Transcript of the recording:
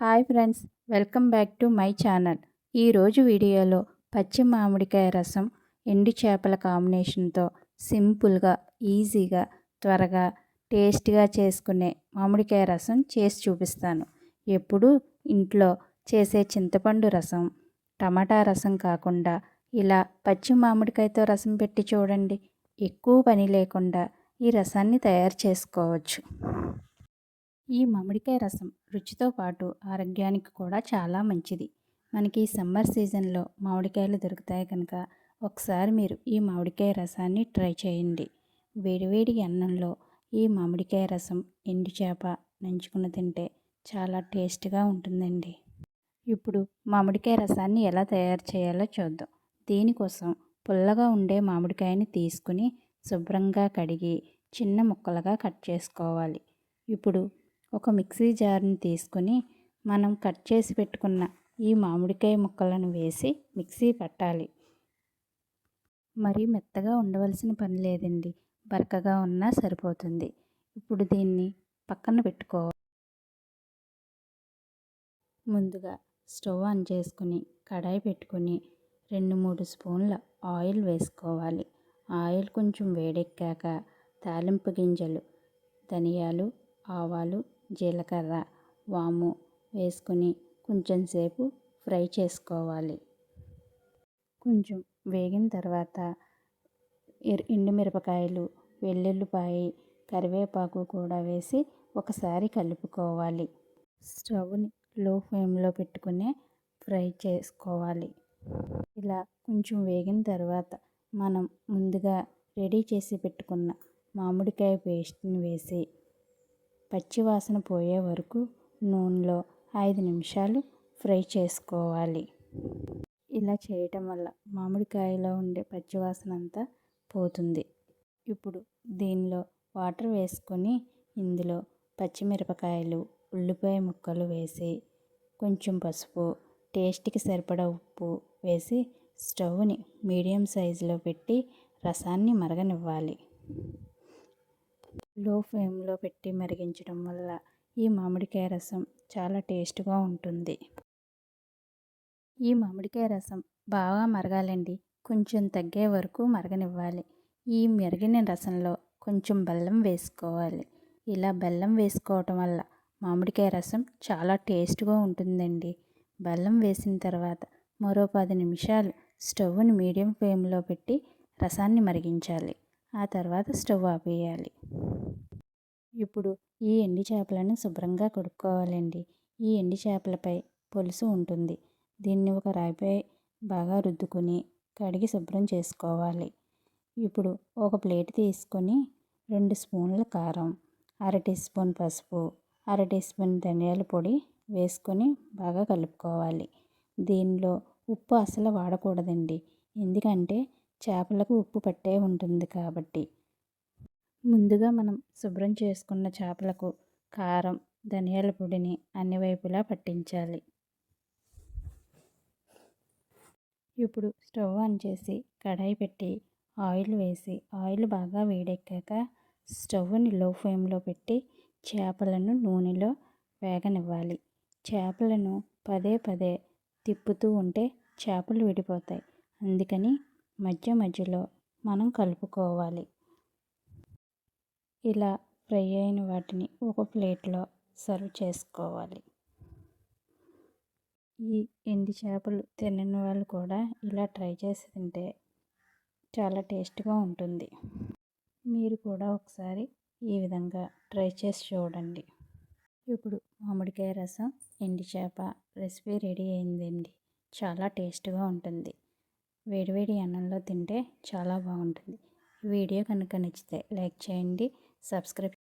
Hi friends welcome back to my channel. ఈరోజు వీడియోలో పచ్చి మామిడికాయ రసం ఎండు చేపల కాంబినేషన్తో సింపుల్గా ఈజీగా త్వరగా టేస్ట్గా చేసుకునే మామిడికాయ రసం చేసి చూపిస్తాను. ఎప్పుడు ఇంట్లో చేసే చింతపండు రసం టమాటా రసం కాకుండా ఇలా పచ్చి మామిడికాయతో రసం పెట్టి చూడండి. ఎక్కువ పని లేకుండా ఈ రసాన్ని తయారు చేసుకోవచ్చు. ఈ మామిడికాయ రసం రుచితో పాటు ఆరోగ్యానికి కూడా చాలా మంచిది. మనకి సమ్మర్ సీజన్లో మామిడికాయలు దొరుకుతాయి కనుక ఒకసారి మీరు ఈ మామిడికాయ రసాన్ని ట్రై చేయండి. వేడివేడి అన్నంలో ఈ మామిడికాయ రసం ఎండు చేప నంచుకుని తింటే చాలా టేస్ట్గా ఉంటుందండి. ఇప్పుడు మామిడికాయ రసాన్ని ఎలా తయారు చేయాలో చూద్దాం. దీనికోసం పుల్లగా ఉండే మామిడికాయని తీసుకుని శుభ్రంగా కడిగి చిన్న ముక్కలుగా కట్ చేసుకోవాలి. ఇప్పుడు ఒక మిక్సీ జార్ని తీసుకొని మనం కట్ చేసి పెట్టుకున్న ఈ మామిడికాయ ముక్కలను వేసి మిక్సీ పట్టాలి. మరీ మెత్తగా ఉండవలసిన పని లేదండి. బరకగా ఉన్నా సరిపోతుంది. ఇప్పుడు దీన్ని పక్కన పెట్టుకోవాలి. ముందుగా స్టవ్ ఆన్ చేసుకుని కడాయి పెట్టుకొని రెండు మూడు స్పూన్ల ఆయిల్ వేసుకోవాలి. ఆయిల్ కొంచెం వేడెక్కాక తాలింపు గింజలు ధనియాలు ఆవాలు జీలకర్ర వాము వేసుకొని కొంచెం సేపు ఫ్రై చేసుకోవాలి. కొంచెం వేగిన తర్వాత ఎండుమిరపకాయలు వెల్లుల్లిపాయ కరివేపాకు కూడా వేసి ఒకసారి కలుపుకోవాలి. స్టవ్ని లో ఫ్లేమ్లో పెట్టుకునే ఫ్రై చేసుకోవాలి. ఇలా కొంచెం వేగిన తర్వాత మనం ముందుగా రెడీ చేసి పెట్టుకున్న మామిడికాయ పేస్ట్ని వేసి పచ్చివాసన పోయే వరకు నూనెలో ఐదు నిమిషాలు ఫ్రై చేసుకోవాలి. ఇలా చేయటం వల్ల మామిడికాయలో ఉండే పచ్చివాసన అంతా పోతుంది. ఇప్పుడు దీనిలో వాటర్ వేసుకొని ఇందులో పచ్చిమిరపకాయలు ఉల్లిపాయ ముక్కలు వేసి కొంచెం పసుపు టేస్ట్కి సరిపడా ఉప్పు వేసి స్టవ్ని మీడియం సైజులో పెట్టి రసాన్ని మరగనివ్వాలి. లో ఫ్లేమ్లో పెట్టి మరిగించడం వల్ల ఈ మామిడికాయ రసం చాలా టేస్ట్గా ఉంటుంది. ఈ మామిడికాయ రసం బాగా మరగాలండి. కొంచెం తగ్గే వరకు మరగనివ్వాలి. ఈ మెరిగిన రసంలో కొంచెం బెల్లం వేసుకోవాలి. ఇలా బెల్లం వేసుకోవటం వల్ల మామిడికాయ రసం చాలా టేస్ట్గా ఉంటుందండి. బెల్లం వేసిన తర్వాత మరో పది నిమిషాలు స్టవ్ని మీడియం ఫ్లేమ్లో పెట్టి రసాన్ని మరిగించాలి. ఆ తర్వాత స్టవ్ ఆపేయాలి. ఇప్పుడు ఈ ఎండి చేపలను శుభ్రంగా కడుక్కోవాలండి. ఈ ఎండి చేపలపై పులుసు ఉంటుంది. దీన్ని ఒక రాయిపై బాగా రుద్దుకొని కడిగి శుభ్రం చేసుకోవాలి. ఇప్పుడు ఒక ప్లేట్ తీసుకొని రెండు స్పూన్ల కారం అర టీ స్పూన్ పసుపు అర టీ స్పూన్ ధనియాల పొడి వేసుకొని బాగా కలుపుకోవాలి. దీనిలో ఉప్పు అసలు వాడకూడదండి. ఎందుకంటే చేపలకు ఉప్పు పట్టే ఉంటుంది కాబట్టి. ముందుగా మనం శుభ్రం చేసుకున్న చేపలకు కారం ధనియాల పొడిని అన్ని వైపులా పట్టించాలి. ఇప్పుడు స్టవ్ ఆన్ చేసి కడాయి పెట్టి ఆయిల్ వేసి ఆయిల్ బాగా వేడెక్కాక స్టవ్ని లో ఫ్లేమ్లో పెట్టి చేపలను నూనెలో వేగనివ్వాలి. చేపలను పదే పదే తిప్పుతూ ఉంటే చేపలు విడిపోతాయి. అందుకని మధ్య మధ్యలో మనం కలుపుకోవాలి. ఇలా ఫ్రై అయిన వాటిని ఒక ప్లేట్లో సర్వ్ చేసుకోవాలి. ఈ ఎండి చేపలు తినని వాళ్ళు కూడా ఇలా ట్రై చేసి తింటే చాలా టేస్ట్గా ఉంటుంది. మీరు కూడా ఒకసారి ఈ విధంగా ట్రై చేసి చూడండి. ఇప్పుడు మామిడికాయ రసం ఎండి చేప రెసిపీ రెడీ అయిందండి. చాలా టేస్ట్గా ఉంటుంది. వేడివేడి అన్నంలో తింటే చాలా బాగుంటుంది. వీడియో కనుక నచ్చితే లైక్ చేయండి. సబ్స్క్రైబ్